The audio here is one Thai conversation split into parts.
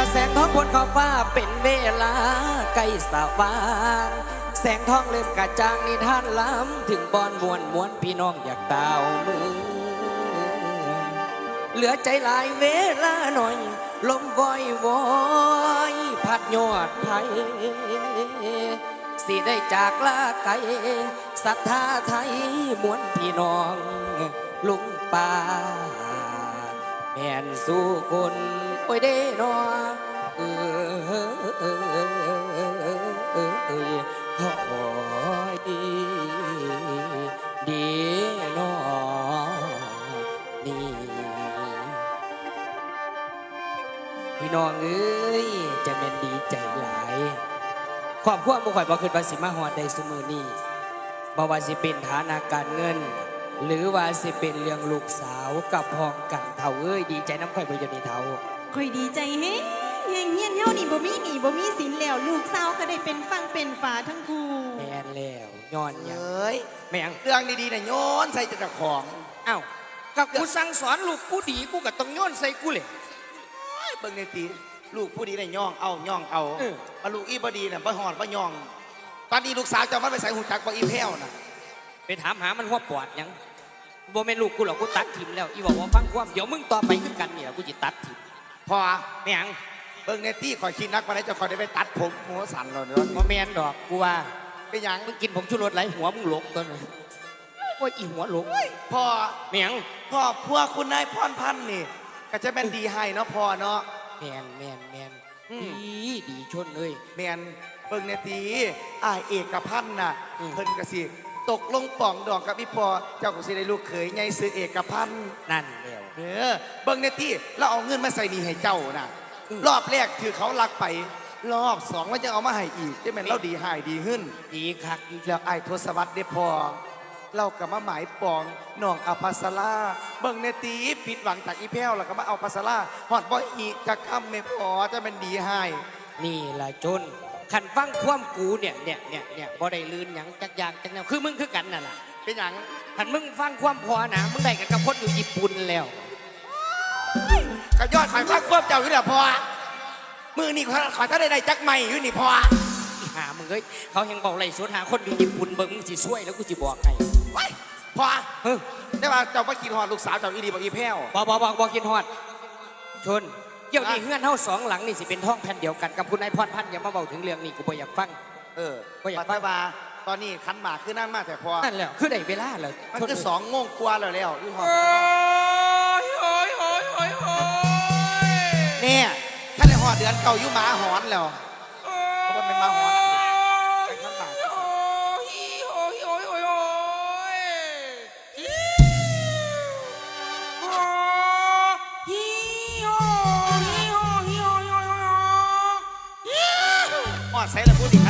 ขอบฟ้าเป็นเวลาใกล้สว่างแสงทองเริ่มกระจ่างนิทานล้ำถึงบอนมวนมวนพี่น้องอยากดาวมือ เหลือใจหลายเวลาหน่อย ลมวอยวอยพัดยอดไทยสิได้จากลาไกลศรัทธาไทยมวลพี่น้องลุงป่าแม่นสู้คน โอ้ยเด้นอเออเออเออเออเออเออโอ้ยดีดีนอนี่พี่น้องเอ้ยจะเป็นดีใจหลายครอบครัวบ่ข่อยบ่คิดว่าสิมาฮอดได้ซุมื้อนี้บ่ว่าสิเป็นฐานะการเงิน หรือว่าสิเป็นเรื่องลูกสาวกับพ้องกันเฒ่าเอ้ยดีใจน้ำข่อยบ่อยู่นี่เฒ่า ค่อยดีใจเฮ้เฮงเฮียนเฮานี่บ่มีหนี้บ่มีสินแล้ว ลูกสาวก็ได้เป็นฟังเป็นฝาทั้งคู่แม่นแล้วย้อนหยังเอ้ยแม่งเรื่องดีๆน่ะโยนใส่เจ้าของเอ้าก็กูสั่งสอนลูกกูดีกูก็ต้องโย้อนใส่กูเลยเอ้ยเบิ่งในตีลูกผู้ดีน่ะย่องเอาย่องเอาเออมาลูกอีบ่ดีน่ะบ่หอดบ่ย่อง ตอนนี้ลูกสาวเจะมันไปใส่หูจักบ่อีแพ้วน่ะไปถามหามันหัวปอดหยังบ่แม่นลูกกูหรอกกูตัดทิมแล้วอีบอกว่าฟังความเดี๋ยวมึงต่อไปคือกันนี่ล่ะกูสิตัดทิม พอแม่งเบิ่งในตีข่อยคิดนักมาได้เจะข่อยได้ไปตัดผมหัวสั่นแล้วเนาะบ่แม่นดอกกูว่าเป็นหยังมึงกินผมชูรสไหลหัวมึงหลงตัวนึงโอ้ยอีหัวหลงพอแม่งพ่อพวกคุณนายพรพันธ์นี่ ก็จะเป็นดีให้เนาะพ่อเนาะ แมนแมนแมนอืม ดีดีชนเลย แมนเบิ่งในตีอ้ายเอกพันธ์น่ะอืม เพิ่นก็สิ ตกลงป่องดอกกับอีพ่อเจ้าก็สิได้ลูกเขยไงซื้อเอกพันธ์นั่นแล้วเออเบิ่งในที่เราเอาเงินมาใส่หนี่ให้เจ้านะอืมรอบแรกถือเขาลักไป รอบสองมันจะเอามาให้อีกจะเป็นเราดีหายดีขึ้นดีคักอยู่แล้วไอ้ทศวรรษได้พอเรากับมาหมายปองน้องอภัสราเบิ่งในตีผิดหวังจากอีแพ้วแล้วก็มาเอาภัสราหอดบ่อีกจะคำไม่พอจะเป็นดีให้นี่ล่ะจน ขันฟังความกูเนี่ยเนี่ยเนี่ยเนี่ยบ่ได้ลืนหยังจักอย่างจักแนวคือมึงคือกันนั่นล่ะเป็นหยังขันมึงฟังความพอนะมึงได้กับกับคนอยู่ญี่ปุ่นแล้ว ก็ยอดขายพักควบเจ้าอยู่แล้วพอมือนี่ขอขอถ้าได้ได้จักไม่อยู่นี่พออีหามึงเอ้ยเขายังบอกไล่สวนหาคนอยู่ญี่ปุ่นเบิ่งมึงสิช่วยแล้วกูสิบอกให้ไว้พอเฮ้ยได้ว่าเจ้าไปกินหอดลูกสาวเจ้าอีดีบอกอีแพ้วบ่บ่บ่บ่กินฮอดชน เดี๋ยวนี้อะเฮือนเฮาสองหลังนี่สิเป็นท้องแผ่นเดียวกันกับคุณนายพรพันธ์อย่ามาเบาถึงเรื่องนี้กูบ่อยากฟัง เออก็อยากปัตตาบาตอนนี้คันหมากคือนั่นมากแต่พอ นั่นแหละคือได้เวลาแล้วมันคือสองโมงกว่าแล้วแล้วอยู่หอโอ้ยโอ้ยโอ้ยโอ้ยโอ้ยเนี่ยถ้าในหอดเดือนเก่าอยู่หมาหอนแล้วเพราะว่าเป็นหมาหอน อ้ฮีโอ้ฮีโอ้ฮีโอ้ฮีโอ้หอดใส่ละพูดอีกคับ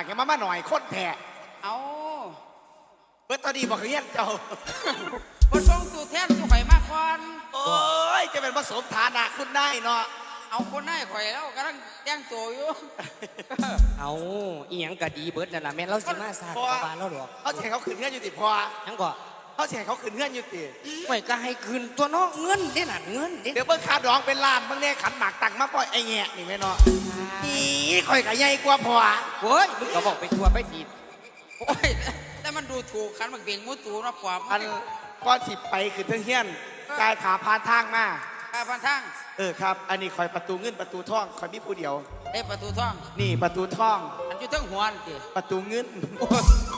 ากยังมามาหน่อยโคตรแท้เอาเบิดตอนนี้บอกเฮียนเจ้าบนทรงตูแทนตูข่อยมากก่อนโอ้ยจะเป็นผสมฐานะคุณได้เนาะเอาคนให้ข่อยแล้วกำลังแต่งตัวอยู่เอาอีหยังก็ดีเบิดนั่นล่ะแม่นเราสิมาสร้างกบาลเราดอกเขาแข่เขาขืนเงื่อนอยู่ติพอยังก็ เขาแข่เขาขืนเงื่อนอยู่ติไว้ก็ให้คืนตัวเน้องเงินเด้น่ะเงินเด้เดี๋ยวเบิ่งคาดองเป็นล้านเบิ่งเนี่ยขันหมากตังมาปล่อยไอ้แง่นี่แม่เนาะนี่ข่อยกับใหญ่กว่าพอโอ้ยมึงก็บอกไปทัวร์ไปผิดโอ้ยแต่มันดูถูกขันหมากเบียงมุตูเนาะกว่าอันก้อนสิไปคือเทิงเฮียนกายขาพานทางมาข้าพันทางเออครับ อันนี้คอยประตูเงินประตูทองคอยมีผู้เดียวได้ประตูท่อง นี่ประตูทอง อันอยู่เทั้งหัวนี่ติประตูเงินไ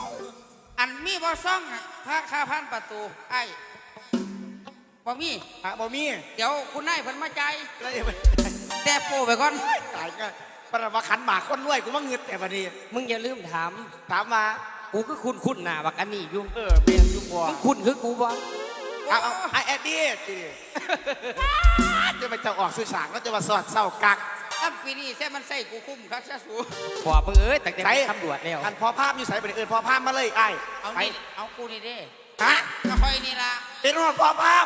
ออันมีบ่ซ่องอะพระคาพันประตูไอ้บ่มีฮะบ่มีเดี๋ยวคุณนายเพิ่นมาใจายเลยแต่โปไปก่อน ตายก็ปรมาขันหมากคนรวยกูมาเงินแต่บัดนี้มึงอย่าลืมถาม ถามมากูก็คุ้นคุ้นๆหน้าบักอันนี้อยู่ เออเบียนยุบบัวมึงคุ้นคือกูบ่เอาเอาไอแอดดี้สิจะไปจะออกสื่อสารก็จะมาสอดเศร้ากัก ตั้งปีนี้แท้มันใส่กูคุ้มครับซะสูพอมึงเอ้ยแต่แต่ใส่ตำรวจแล้วอันพอภาพอยู่ใส่ไปเอินพอภาพมาเลยไอ้เอาไปนี่เอากูนี่เด้ฮะก็ค่อยนี่ล่ะเป็นรถพอภาพ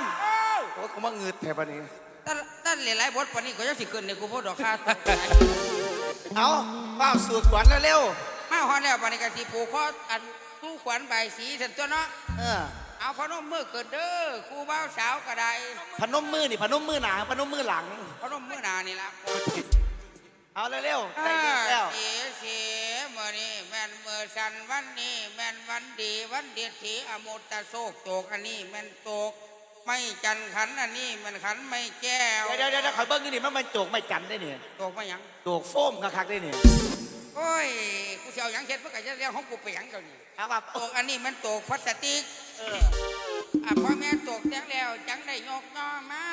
โอ้กูมาเงินแต่บัดนี้ถ้าถ้าหลายๆบทปานนี้ก็จะสิขึ้นในกูพูดดอกค่าตกเอาเป้าสูตรขวัญเร็วมาฮอดแล้วปานนี้ก็สิผูกคออันตู้ขวัญใบายสีสันตัวเนาะๆเออเอาพนมมือเกิดเด้อครูบ่าวสาวก็ได้พนมมือนี่พนมมือหนาพนมมือหลังพนมมือหน้านี่ล่ะ เอาเร็วๆใจดีแล้วเสียเสียมื่อนี้แม่นมือสันวันนี้ แม่นวันดีวันเดียดถีอมุตตะโศกโตกอันนี้แม่นโตกไม่จันขันอันนี้แม่นขันไม่แก้วเดี๋ยวเดี๋ยวเดี๋ยวขอยเบิ้งนี่นี่มันมันโจกไม่จันได้เนี่ยโตกไม่หยังโจกโฟมคักๆได้เนี่ยโอ้ยกูสิเอาหยังเช็ดเพื่อก็จะเรียกของกูไปหยังเจ้านี่ครับว่าโตกอันนี้มันโตกพลาสติกเอออะพ่อแม่โตกแจ้งแล้วจังได้ยกน้องมา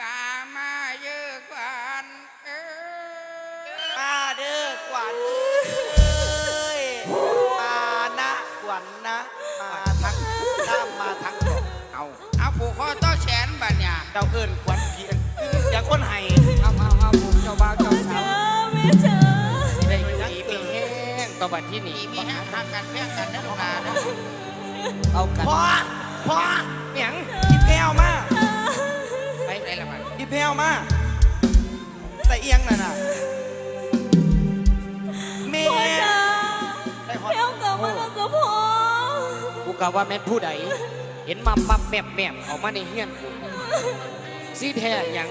กามาเยอะกวันเออมา เด้อขวัญเอ้ยมานะขวัญนะ มาทั้งน้ำมาทั้งดอกเอาเอาผูกคอต่อแขนบัดเนี่ยเจ้าเอิญขวัญเพียนเสียงคนไห้เอาเอาเอาผมเจ้าบ่าวเจ้าสาวแม่เจอสิได้อยู่ดีมีแห้งต่อบัดที่นี่มีมีแห้งหักกันแพ่งกันนะลูกหลานนะเอากันพ่อพ่อเมียงพี่แพรวมาไปไหนละมันพี่แพรวมาแต่เอียงน่ะน่ะ กูกะว่าแม่นผู้ใด เห็นมามับแมบแมบเขามาในเฮียนกูซีแท้หยัง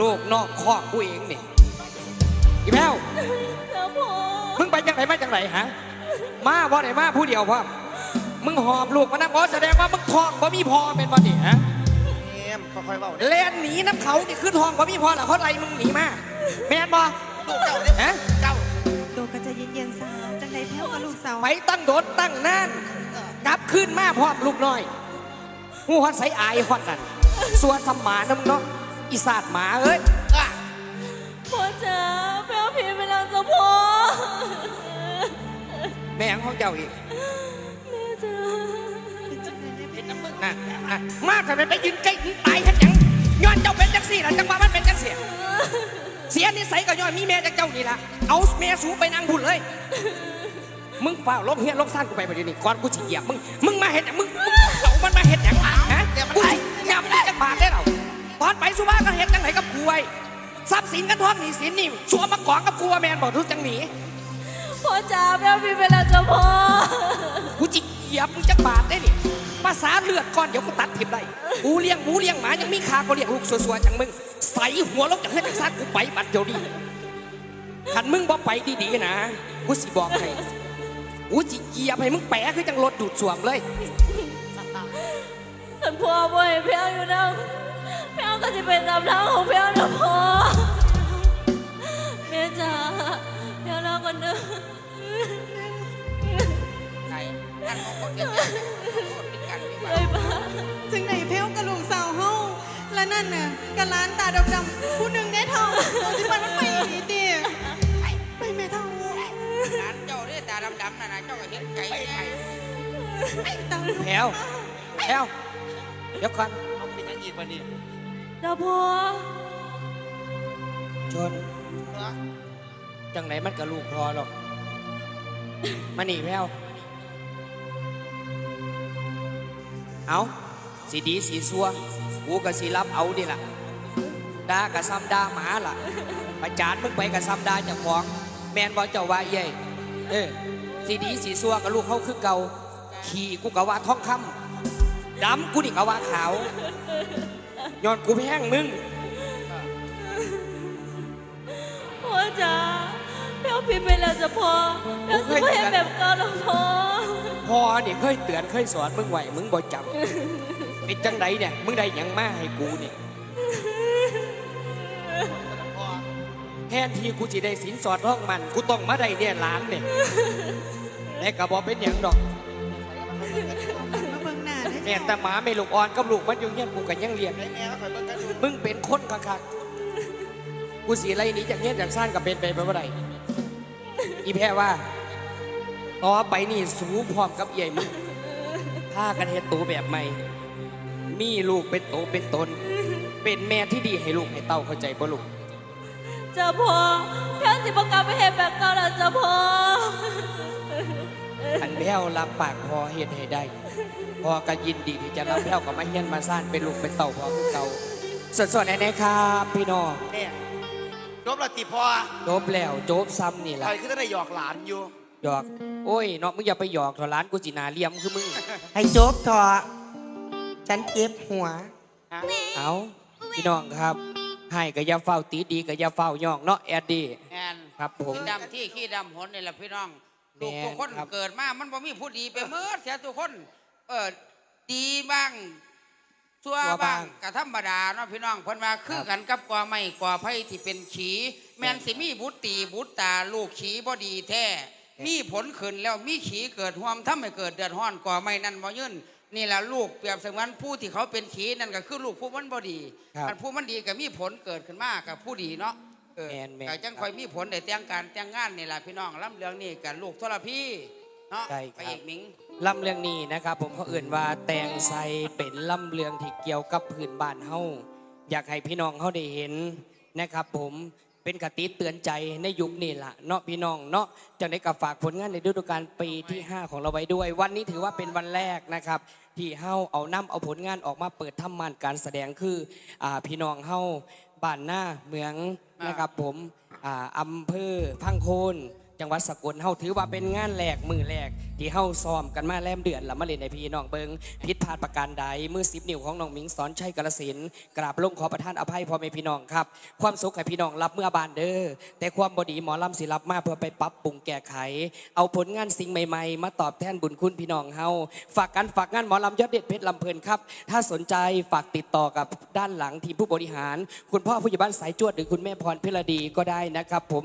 ลูกนอกคอกกูเองนี่อีแพ้วจ้ะพ่อมึงไปจังไหนมาจังไหนฮะ มาบ่ไหนมาผู้เดียวพ่อมึงหอบลูกมานั่งอ๋อแสดงว่ามึงทองบ่มีพอเป็นบ่นี่ฮะแม่มค่อยๆเบาเล่นหนีน้ำเขานี่คือทองบ่มีพอหรอเขาไรมึงหนีมาแม่นบ่ลูกเจ้าเนี่ยฮะ กับลูกสาวไปตั้งโดดตั้งนานกลับขึ้นมาพร้อมลูกน้อยหูฮอดใสอายฮอดนั่นส่วนสมมาน้ำเนาะอีสาดหมาเอ้ยพ่อจ๋าเพี้ยวผิดไปแล้วจ้ะพ่อแม่งของเจ้าอีกแม่จ๋าเป็นจังได๋เนี่ยเป็นน้ำมึงนั่นอะมาทำไมไปยืนใกล้มึงตายแค่ยังย้อนเจ้าเป็นจังสี่ล่ะจังว่ามันเป็นจังเสียเสียนิสัยก็ย้อนมีแม่จากเจ้านี่ล่ะเอาแม่สูไปนั่งบุญเลย มึงเฝ้าลบเฮียลบซ่านกูไปประเดี๋ยวนี้ก่อนกูจะเหยียบมึง มึงมาเห็นมึงมึงเอามันมาเห็นอย่างฮะกูจะเหยียบมึงจะบาดได้หรอตอนไปสุภาก็เห็นจังไหนกับกูไว้ทรัพย์สินกันทองหนี้สินนี่ชัวมากองกับกูว่าแมนบอกทุกจังหนีพ่อจ๋าเพี้ยวผิดไปแล้วจ้ะพ่อกูจิเหยียบมึงจะบาดได้นี่ภาษาเลือดก้อนเดี๋ยวกูตัดทิพได้กูเลี้ยงหมูเลี้ยงหมายังมีขาก็เลี้ยงลูกสัวๆจังมึงใส่หัวลงจากเฮือนจากซากกูไปบัดเดี๋ยวนี้ขันมึงบ่ไปดีๆนะกูสิบอกให้ กูจิเหยียบให้มึงแปะคือจังรถดูดสวมเลยท่านพ่อบ่ให้เพี้ยวอยู่นะเพี้ยวก็จะเป็นตามทางของเพี้ยวนะพ่อแม่จ๋าเพี้ยวรอก่อนเด้อไหนอันของคนเดียวกันโคตรพิการพิบัเลติยป้าจังไดแพ้วกับลูกสาวเฮาและนั่นน่ะกับหล้านตาดำๆผู้หนึงได้เท่าตัวสิมันมันไป ดำๆน่ะนะเจ้าก็เห็นไก่ไก่ตาลูกแถวแถวเดี๋ยวก่อนเอาเป็นยังอีกวันนี้เจ้าพ่อชนจังไหนมันกับลูกพอหรอกมาหนีแววเอาสีดีสีซัวกูกับสีรับเอาดิล่ะดากับซ้ำดาหมาล่ะประจานมึงไปกับซ้ำดาเจากของ แมนบอเจ้าว่าเย่เออ สีดีสีซัวกับลูกเขาคือเก่าขี่กูกะว่าทองคำดำกูนี่กะว่าขาวย้อนกูแพงมึงพ่อจ๋าเพี้ยวผิดไปแล้วจ้ะพ่อเพี้ยวจะไม่เห็นแบบเก่าหรอกพ่อพ่อเนี่ยเคยเตือนเคยสอนมึงไว้มึงบ่จำเป็นจังไดเนี่ยมึงได้หยังมาให้กูเนี่ยแทนที่กูจะได้สินสอดห้องมัน กูต้องมาได้เนี่ยล้านเนี่ย และกระบอกเป็นอย่างดอกมาเบิ่งหน้าเด้อแม่แต่หมาไม่ลูกอ่อนกับลูกมันอยู่เงี้ยกูกันยังเลี้ยงไอ้แม่ก็คอยเบิ่งกันดูมึงเป็นคนคักๆกูสีไรหนี้จากเงี้ยจากซ่านกับเป็นไปไปเมื่อไรอีแพ้ว่าต่อไปนี่สูพร้อมกับใหญ่มึงพากันเฮ็ดตัวแบบใหม่ มีลูกเป็นโตเป็นตน เป็นแม่ที่ดีให้ลูกให้เต้าเข้าใจบ่ลูก เจ้าพ่อแพ้วสิบกลับไปเห็นแบบเก่าแล้วเจ้าพ่ออัน แพ้วรับปากพอเฮ็ดให้ได้ พอก็ยินดีที่จะรับแพ้วกับมาเฮียนมาซ่านเป็นลูกเป็นเต่าพอคือเก่าสดๆแน่ๆครับพี่น้องเนี่ยจบและติพอจบแล้วจบซ้ำนี่ใคล่ะรคือได้หยอกหลานอยู่หยอก โอ้ยน้องมึงอย่าไปหยอกเถอะร้านกูจินาเลียมคือมึงให้จบเถอะฉันเจ็บหัว เอาพี่น้องครับให้ก็อย่าเฝ้าตีดีก็อย่าเฝ้าย่องเนาะแอดดี้แอนครับผมขี้ดำที่ขี้ดำหนนี่แหละพี่น้องแม่ ลูกทุกคนครับ เกิดมา มันบ่มีผู้ดีไปเมื่อเสียทุกคน เออดีบ้างชั่วบ้างกะธรรมดาเนาะพี่น้องเพิ่นว่าคือกันกับกอไม้กอไผ่ที่เป็นขีแม่นสิมีบุตรตีบุตรตาลูกขีบ่ดีแท้มีผลขึ้นแล้วมีขีเกิดห่วมทำให้เกิดเดือดร้อนกอไม้นั่นบ่ยื่นนี่แหละลูกเปรียบเสมือนผู้ที่เขาเป็นขีนั่นก็คือลูกผู้มันบ่ดีครับ อันผู้มันดีก็มีผลเกิดขึ้นมากับผู้ดีเนาะ เออแม่นแม่นก็จังคอยมีผลในแต่งการแต่งงานนี่แหละพี่น้องล่ำเรื่องนี่กับลูกทรพีเนาะใช่ครับ ไปอีกหมิง ล่ำเรื่องนี้นะครับผมเขาเอื่นว่าแตงไซเป็นล่ำเรื่องที่เกี่ยวกับพื้นบ้านเฮาอยากให้พี่น้องเขาได้เห็นนะครับ ผมเป็นกติเตือนใจในยุคนี้ล่ะเนาะพี่น้องเนาะจังได้กับฝากผลงานในฤดูกาลปีที่ 5 ของเราไว้ด้วย วันนี้ถือว่าเป็นวันแรกนะครับ ที่เฮาเอานํเอาผลงานออกมาเปิดทำมานการแสดงคืออ่าพี่น้องเฮา บ้านหน้าเมืองนะครับผมอ่าอำเภอพังโคน จังหวัดสกลเฮาถือว่าเป็นงานแรกมือแรกที่เฮาซ้อมกันมาแลมเดือนแล้วมาเล่นในพี่น้องเบิงผิดพลาดประการใดมือสิบนิ้วของน้องหมิงสอนชัยกระสินกราบลงขอประทานอภัยพ่อแม่พี่น้องครับความสุขให้พี่น้องรับเมื่อบานเด้อแต่ความบดีหมอลำศิรับมาเพื่อไปปรับปรุงแก้ไข เอาผลงานสิ่งใหม่ๆ มาตอบแทนบุญคุณพี่น้องเฮาฝากกันฝากงานหมอลำยอดเด็ดเพชรลำเพลินครับถ้าสนใจฝากติดต่อกับด้านหลังทีมผู้บริหาร คุณพ่อผู้ใหญ่บ้านสายจวดหรือคุณแม่พรเพลดีก็ได้นะครับผม